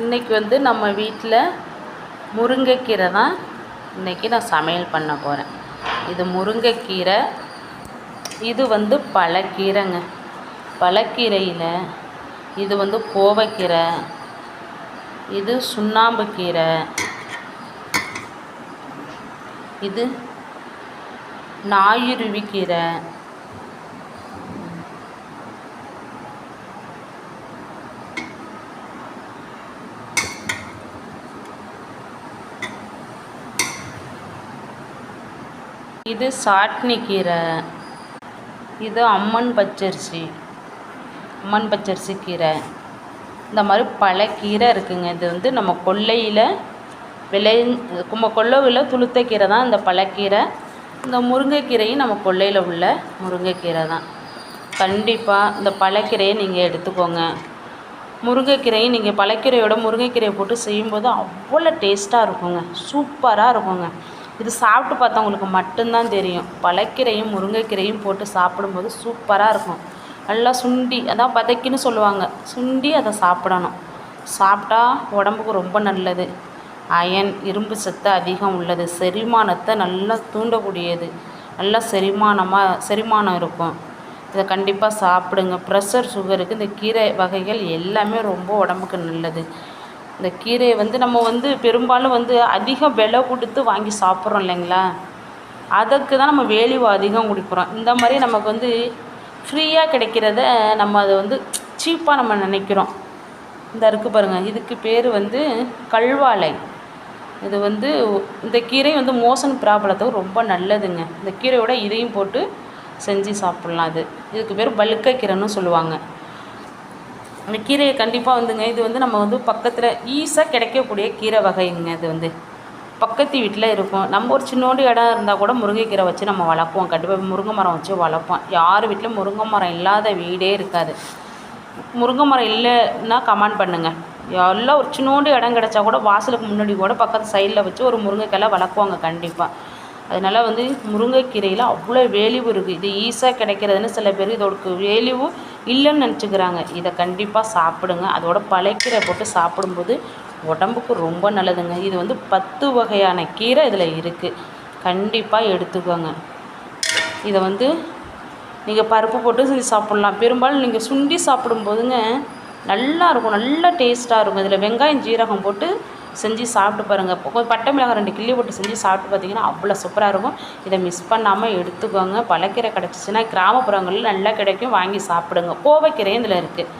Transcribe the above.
இன்றைக்கி வந்து நம்ம வீட்டில் முருங்கைக்கீரை தான் இன்றைக்கி நான் சமையல் பண்ண போகிறேன் இது முருங்கைக்கீரை இது வந்து பழக்கீரைங்க. பழக்கீரையில் இது வந்து கோவைக்கீரை இது சுண்ணாம்பு கீரை இது நாயுருவி கீரை இது சாட்னி கீரை. இது அம்மன் பச்சரிசி. அம்மன் பச்சரிசி கீரை. இந்த மாதிரி பல கீரை இருக்குங்க. இது வந்து நம்ம கொல்லையில் விளை நம்ம கொல்லையில் துளுத்த கீரை தான் இந்த பழக்கீரை இந்த முருங்கைக்கீரையும் நம்ம கொல்லையில் உள்ள முருங்கைக்கீரை தான். கண்டிப்பாக இந்த பழக்கீரையை நீங்கள் எடுத்துக்கோங்க. முருங்கைக்கீரையும் நீங்கள் பழக்கீரையோட முருங்கைக்கீரையை போட்டு செய்யும்போது அவ்வளோ டேஸ்ட்டாக இருக்குங்க. சூப்பராக இருக்குங்க. இது சாப்பிட்டு பார்த்தவங்களுக்கு மட்டும்தான் தெரியும். பழக்கீரையும் முருங்கைக்கீரையும் போட்டு சாப்பிடும்போது சூப்பராக இருக்கும். நல்லா சுண்டி அதான் பதைக்கின்னு சொல்லுவாங்க. சுண்டி அதை சாப்பிடணும். சாப்பிட்டா உடம்புக்கு ரொம்ப நல்லது. அயன் இரும்பு சத்து அதிகம் உள்ளது. செரிமானத்தை நல்லா தூண்டக்கூடியது. நல்லா செரிமானமாக செரிமானம் இருக்கும். இதை கண்டிப்பாக சாப்பிடுங்க. ப்ரெஷர் சுகருக்கு இந்த கீரை வகைகள் எல்லாமே ரொம்ப உடம்புக்கு நல்லது. இந்த கீரையை வந்து நம்ம வந்து பெரும்பாலும் வந்து அதிக விலை கொடுத்து வாங்கி சாப்பிட்றோம் இல்லைங்களா? அதுக்கு தான் நம்ம வேல்யூ அதிகம் கொடுக்குறோம். இந்த மாதிரி நமக்கு வந்து ஃப்ரீயாக கிடைக்கிறத நம்ம அதை வந்து சீப்பாக நம்ம நினைக்கிறோம். இந்த இருக்குது பாருங்கள் இதுக்கு பேர் வந்து கல்வாழை. இது வந்து இந்த கீரை வந்து மோசன் ப்ராப்ளத்துக்கு ரொம்ப நல்லதுங்க. இந்த கீரையோட இதையும் போட்டு செஞ்சு சாப்பிட்லாம் அது. இதுக்கு பேர் பழுக்க கீரைன்னு சொல்லுவாங்க. அந்த கீரையை கண்டிப்பாக வந்துங்க இது வந்து நம்ம வந்து பக்கத்தில் ஈஸியாக கிடைக்கக்கூடிய கீரை வகைங்க இது வந்து. பக்கத்து வீட்டில் இருக்கும். நம்ம ஒரு சின்னோண்டு இடம் இருந்தால் கூட முருங்கைக்கீரை வச்சு நம்ம வளர்ப்போம். கண்டிப்பாக முருங்கை மரம் வச்சு வளர்ப்போம். யார் வீட்டிலும் முருங்கை மரம் இல்லாத வீடே இருக்காது. முருங்கை மரம் இல்லைன்னா கமெண்ட் பண்ணுங்கள் எல்லாம் ஒரு சின்னோண்டு இடம் கிடச்சா கூட வாசலுக்கு முன்னாடி கூட பக்கத்து சைடில் வச்சு ஒரு முருங்கைக்கெல்லாம் வளர்க்குவாங்க கண்டிப்பாக அதனால் வந்து முருங்கைக்கீரையில் அவ்வளோ வேல்யூ இருக்குது இது ஈஸியாக கிடைக்கிறதுன்னு சில பேர் இதோட வேல்யூ இல்லைன்னு நினச்சிக்கிறாங்க. இதை கண்டிப்பாக சாப்பிடுங்க. அதோட பழைக்கீரை போட்டு சாப்பிடும்போது உடம்புக்கு ரொம்ப நல்லதுங்க. இது வந்து பத்து வகையான கீரை இதில் இருக்குது கண்டிப்பாக எடுத்துக்கோங்க. இதை வந்து நீங்கள் பருப்பு போட்டு செஞ்சு சாப்பிட்லாம். பெரும்பாலும் நீங்கள் சுண்டி சாப்பிடும்போதுங்க நல்லா இருக்கும். நல்லா டேஸ்ட்டாக இருக்கும். இதில் வெங்காயம் ஜீரகம் போட்டு செஞ்சு சாப்பிட்டு பாருங்கள் கொஞ்சம் பட்டை மிளகாய் ரெண்டு கிள்ளி போட்டு செஞ்சு சாப்பிட்டு பார்த்தீங்கன்னா அவ்வளோ சூப்பராக இருக்கும். இதை மிஸ் பண்ணாமல் எடுத்துக்கோங்க. பழக்கீரை கிடச்சிச்சின்னா கிராமப்புறங்களில் நல்லா கிடைக்கும். வாங்கி சாப்பிடுங்க. கோவைக்கீரையும் இதில் இருக்குது